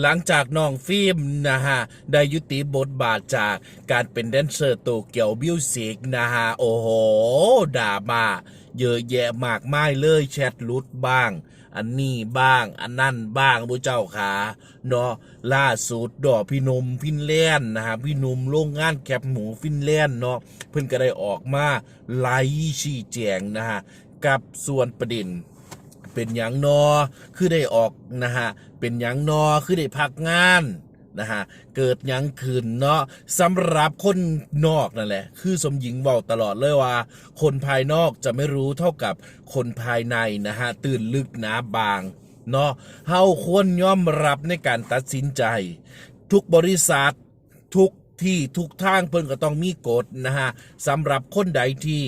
หลังจากน้องฟิล์มนะฮะได้ยุติบทบาทจากการเป็นแดนเซอร์โตเกียวมิวสิกนะฮะโอ้โหด่ามาเยอะแยะมากมายเลยแชทลุดบ้าง อันนี้บ้าง อันนั่นบ้างผู้เจ้าขาเนาะล่าสุดดอกพี่นมฟินแลนด์นะฮะพี่นมโรงงานแคบหมูฟินแลนด์เนาะเพิ่นก็ได้ออกมาไล่ชี้แจงนะฮะกับส่วนประเด็น เป็นหยังนอ คือได้ออกนะฮะ เป็นหยังนอ คือได้พักงานนะฮะ เกิดหยังขึ้นเนาะสำหรับคนนอกนั่นแหละ คือสมหญิงบอกตลอดเลยว่า คนภายนอกจะไม่รู้เท่ากับคนภายในนะฮะ ตื่นลึกหนาบางเนาะเฮาควรยอมรับในการตัดสินใจ ทุกบริษัททุกที่ทุกทางเพิ่นก็ต้องมีกฎนะฮะสำหรับคนใดที่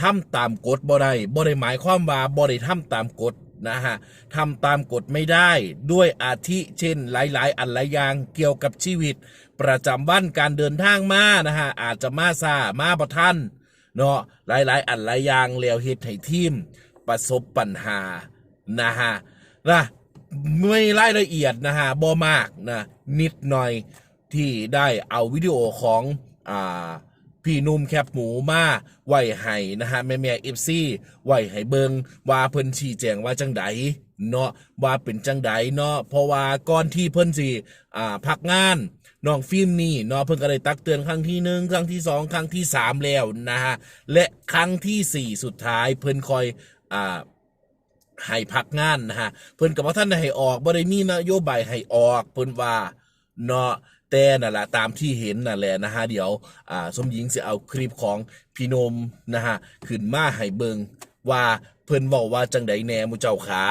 ทำตามกฎบ่ได้บ่ได้หมายความว่าบ่ได้ทำตามกฎนะฮะทำตามกฎไม่ได้ด้วยอาทิเช่น หลาย ๆ อันหลายอย่างเกี่ยวกับชีวิต ประจำวันการเดินทางมานะฮะอาจจะมาซามาบ่ทันเนาะหลาย ๆ อันหลายอย่างแล้วเฮ็ดให้ทีมประสบปัญหานะฮะนะไม่รายละเอียดนะฮะบ่มากนะนิดหน่อยที่ได้เอาวิดีโอของอ่า พี่นุ่มแคบหมูมาไหว้ให้นะฮะแม่แม่เอฟซีไหว้ให้เบิงว่าเพิ่นชี้แจงว่าจังใดเนาะว่าเป็นจังใดเนาะเพราะว่าก่อนที่เพิ่นสิอ่าพักงานน้องฟิล์มนี่เนาะเพิ่นก็ได้ตักเตือนครั้งที่หนึ่งครั้งที่สองครั้งที่สามแล้วนะฮะและครั้งที่สี่สุดท้ายเพิ่นคอยอ่าให้พักงานนะฮะเพิ่นกับว่าท่านให้ออกบ่ได้มีนโยบายให้ออกเพิ่นว่าเนาะ แต่นั่นแหละตามที่เห็นนั่นแหละนะฮะเดี๋ยวอ่าสมหญิงสิเอาคลิปของพี่นมนะฮะขึ้นมาให้เบิงว่าเพิ่นบอกว่าจังใดแน่มูเจ้าขา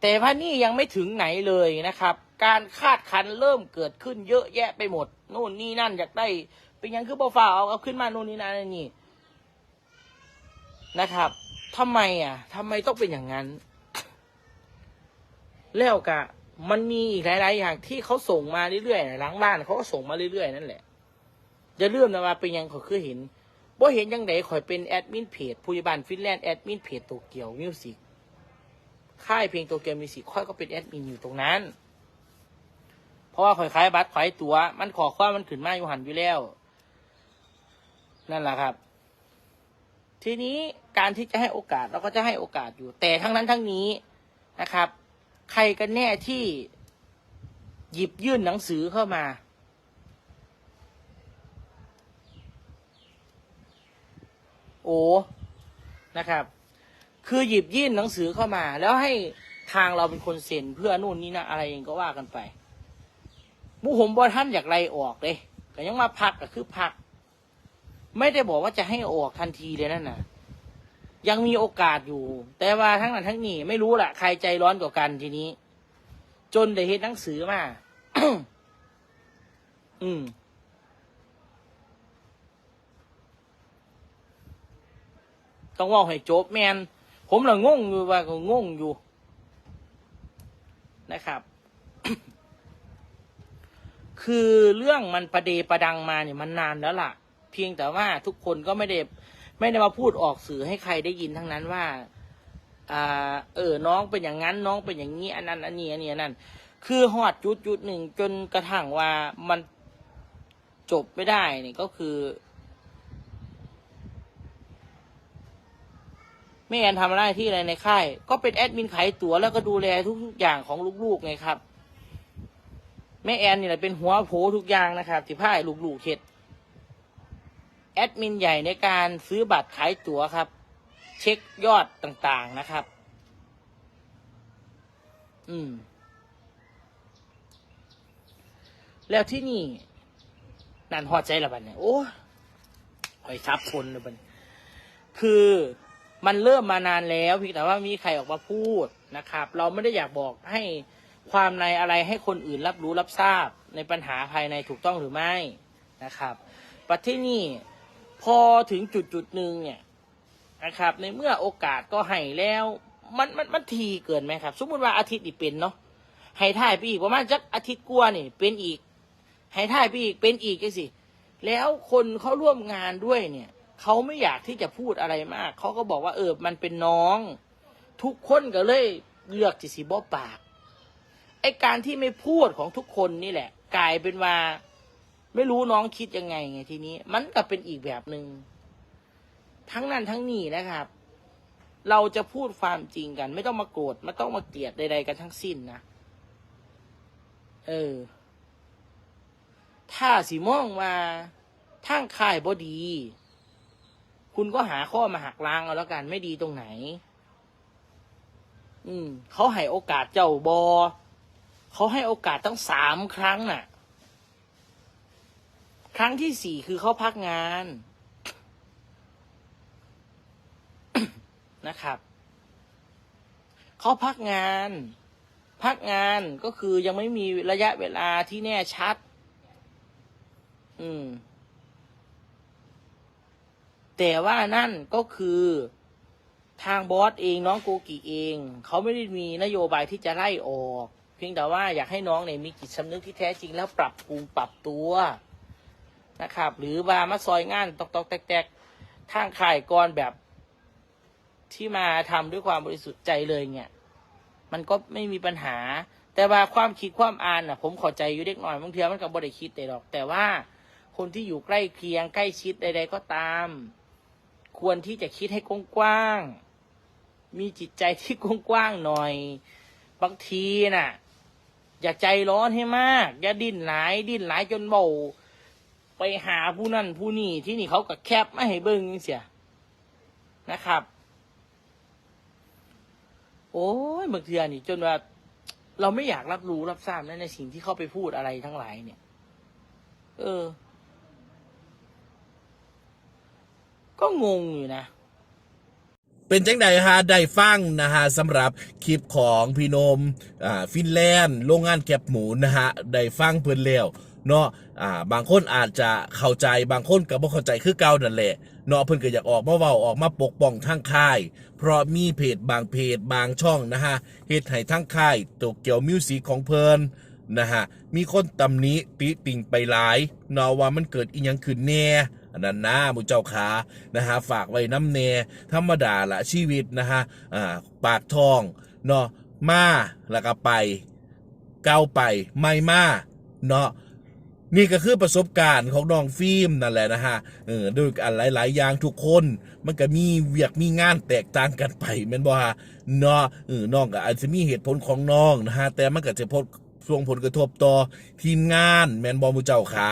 แต่ว่านี่ยังไม่ถึงไหนเลยนะครับ การคาดคันเริ่มเกิดขึ้นเยอะแยะไปหมดนู่นนี่นั่นอยากได้เป็นยังคือบ่ฟ้าเอาเอาขึ้นมานู่นนี่นั่นนี่นะครับทำไมอะทำไมต้องเป็นอย่างนั้น แล้วกะ มันมีอีกหลายๆอย่างที่เขาส่งมาเรื่อยๆหลังบ้านเขาก็ส่งมาเรื่อยๆนั่นแหละจะเลื่อมนะว่าเป็นยังเขาคือเห็นบ่เห็นยังไงข่อยเป็นแอดมินเพจผู้ใหญ่บ้านฟินแลนด์แอดมินเพจโตเกียวมิวสิกค่ายเพลงโตเกียวมิวสิกค่อยก็เป็นแอดมินอยู่ตรงนั้น เพราะว่าข่อยขายบัตรขายตัว๋วมันขอความมันขึ้นมาอยู่หันอยู่แล้ว นั่นแหละครับ ทีนี้การที่จะให้โอกาสเราก็จะให้โอกาสอยู่ แต่ทั้งนั้นทั้งนี้นะครับ ใครกันแน่ที่หยิบยื่นหนังสือเข้ามา โอ้นะครับ คือหยิบยื่นหนังสือเข้ามา แล้วให้ทางเราเป็นคนเซ็นเพื่อนู่นนี่นะอะไรเองก็ว่ากันไปมูผมบอท่านอยากไล่ออกเลยก็ยังมาพักก็คือพัก ไม่ได้บอกว่าจะให้ออกทันทีเลยนั่นน่ะ ยังมีโอกาสอยู่ แต่ว่าทั้งนั้นทั้งนี้ไม่รู้แหละใครใจร้อนกว่ากันทีนี้ จนได้เห็นหนังสือมา อืมต้องว่าให้จบแมนผมละงงอยู่ว่าก็งงอยู่นะครับ คือเรื่องมันประเดประดังมาเนี่ยมันนานแล้วล่ะ เพียงแต่ว่าทุกคนก็ไม่ได้ ไม่ได้มาพูดออกสื่อให้ใครได้ยินทั้งนั้นว่าอ่าเออ น้องเป็นอย่างนั้น น้องเป็นอย่างนี้ อันนั้น อันนี้ อันนี้ อันนั้น คือหอดจุดจุดหนึ่งจนกระทั่งว่ามันจบไม่ได้นี่ก็คือแม่แอนทำหน้าที่อะไรในค่าย ก็เป็นแอดมินขายตั๋วแล้วก็ดูแลทุกๆอย่างของลูกๆไงครับ แม่แอนนี่แหละเป็นหัวโผทุกอย่างนะครับที่พ่ายลูกๆเข็ด แอดมินใหญ่ในการซื้อบัตรขายตั๋วครับ เช็คยอดต่างๆนะครับ อืม แล้วที่นี่นั่นหอดใจละบันเนี่ยโอ้ยคอยชับทนเลยบัดนคือมันเริ่มมานานแล้วเพียงแต่ว่ามีใครออกมาพูดนะครับ เราไม่ได้อยากบอกให้ความในอะไรให้คนอื่นรับรู้รับทราบในปัญหาภายในถูกต้องหรือไม่นะครับปัจที่นี่ พอถึงจุดจุดหนึ่งเนี่ยนะครับ ในเมื่อโอกาสก็ให้แล้ว มันมันมันทีเกินไหมครับ สมมติว่าอาทิตย์นี่เป็นเนาะให้ท่ายไปอีกประมาณจักอาทิตย์กว่านี่ เป็นอีกให้ท่ายไปอีกเป็นอีกจังสิแล้วคนเขาร่วมงานด้วยเนี่ยเขาไม่อยากที่จะพูดอะไรมาก เขาก็บอกว่าเออมันเป็นน้อง ทุกคนก็เลยเลือกจิสิบอปากไอการที่ไม่พูดของทุกคนนี่แหละ กลายเป็นว่า ไม่รู้น้องคิดยังไงไงทีนี้ มันก็เป็นอีกแบบหนึง่งทั้งนั้นทั้งนี้นะครับ เราจะพูดความจริงกัน ไม่ต้องมาโกรธไม่ต้องมาเกลียดใดๆกันทั้งสิ้นนะเออ ถ้าสิมองมาทางค่ายบดี คุณก็หาข้อมาหักล้างเอาแล้วกัน ไม่ดีตรงไหน อืม เขาให้โอกาสเจ้าบอ เขาให้โอกาสตั้งสามครั้งน่ะ ครั้งที่สี่คือเขาพักงานนะครับเขาพักงาน พักงานก็คือยังไม่มีระยะเวลาที่แน่ชัด อืม แต่ว่านั่นก็คือทางบอสเองน้องโกกิเอง เขาไม่ได้มีนโยบายที่จะไล่ออก เพียงแต่ว่าอยากให้น้องเนี่ยมีจิตสำนึกที่แท้จริงแล้วปรับปรุงปรับตัว นะครับ หรือว่ามาซอยงานตอกตอกแตกแตกทางข่ายกรแบบที่มาทำด้วยความบริสุทธิ์ใจเลยเนี่ย มันก็ไม่มีปัญหา แต่ว่าความคิดความอ่านน่ะ ผมข้าใจอยู่เด็กหน่อยบางทีมันก็บ่ได้คิดแต่หรอก แต่ว่าคนที่อยู่ใกล้เคียงใกล้ชิดใด ๆ ก็ตาม ควรที่จะคิดให้กว้างๆมีจิตใจที่กว้างๆหน่อย บางทีน่ะ อย่าใจร้อนให้มาก อย่าดิ้นหลาย ดิ้นหลายจนเบา ไปหาผู้นั่นผู้นี่ที่นี่เขาก็แคบไม่ให้เบิ้งนี่เสียนะครับ โอ้ยบางทีนี่ จนว่าเราไม่อยากรับรู้รับทราบนในสิ่งที่เขาไปพูดอะไรทั้งหลายเนี่ย เออ ก็งงอยู่นะเป็นจังใดฮะได้ฟังนะฮะสำหรับคลิปของพี่นมอ่าฟินแลนด์ โรงงานแก็บหมูนะฮะได้ฟังเพิ่นแล้ว เนาะอ่าบางคนอาจจะเข้าใจบางคนก็บ่เข้าใจคือเก่านั่นแหละเนาะเพิ่นก็อยากออกมาเว้าออกมาปกป้องทางค่าย เพราะมีเพจบางเพจบางช่องนะฮะเฮ็ดให้ทางค่ายโตเกียวมิวสิกของเพิ่นนะฮะมีคนตำหนิติติงไปหลายเนาะว่ามันเกิดอีหยังขึ้นแน่อันนั้นนะมูเจ้าขานะฮะฝากไว้น้ำเนธรรมดาละชีวิตนะฮะอ่าปากทองเนาะมาแล้วก็ไป เก้าไปไม่มาเนาะ นี่ก็คือประสบการณ์ของน้องฟิล์มนั่นแหละนะฮะเออด้วยกันหลาย ๆ อย่างทุกคน มันก็มีเวียกมีงานแตกต่างกันไปแม่นบ่ฮะเนาะเออน้องก็อาจจะมีเหตุผลของน้องนะฮะแต่มันก็จะพดส่งผลกระทบต่อทีมงานแม่นบ่มูเจ้าขา